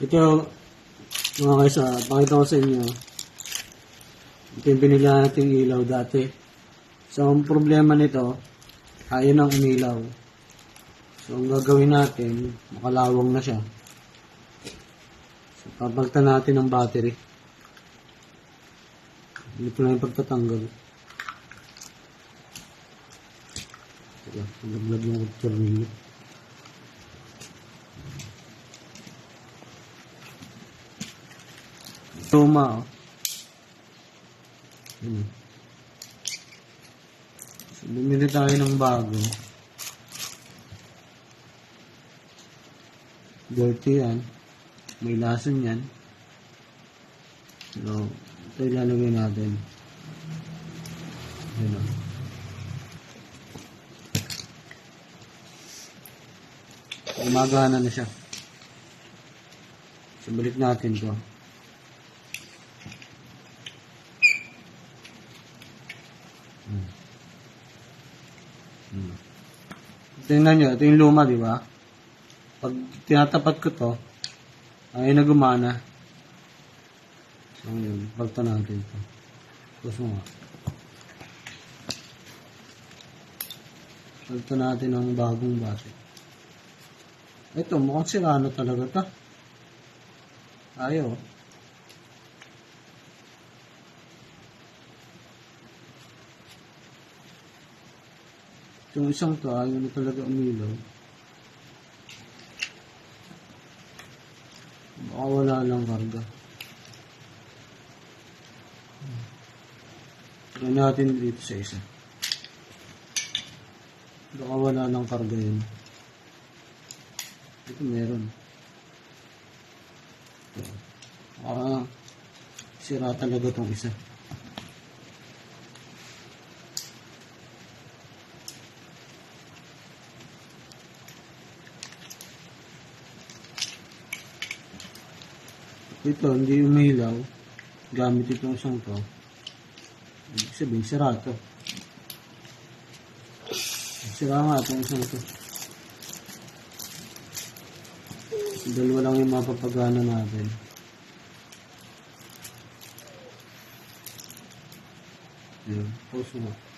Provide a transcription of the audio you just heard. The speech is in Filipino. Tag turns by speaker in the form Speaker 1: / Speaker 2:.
Speaker 1: Ito, mga kaysa, pakita ko sa inyo. Ito yung binila nating ilaw dati. So, ang problema nito, ayaw nang umilaw. So, ang gagawin natin, makalawang na siya. So, papagtan natin ng battery. Ito na yung pagtatanggal. Ito, naglag yung tornilyo. Luma, oh. Yun. So, bumili tayo ng bago. Dirty yan. May lason yan. So, ito ilalagay natin. Yun, oh. Gumagana na siya. So, balik natin to. Hmm. Tingnan nyo, ito yung luma, di ba? Pag tinatapat ko to, ay na gumana. So, yun, pagta natin ito. Tapos mo nga. Pagta natin ang bagong base. Ito, mukhang sira na talaga to. Ayaw. Itong isang to, ayaw na talaga umilaw. Baka wala lang karga. Try natin dito sa isa. Baka wala lang karga yun. Ito meron. Baka sira talaga tong isa. Ito, hindi umilaw. Gamit itong isang to. Ibig sabihin, sira to. Sira nga itong isang to. Dalawa lang yung mapapagana natin. Yun, pause mo.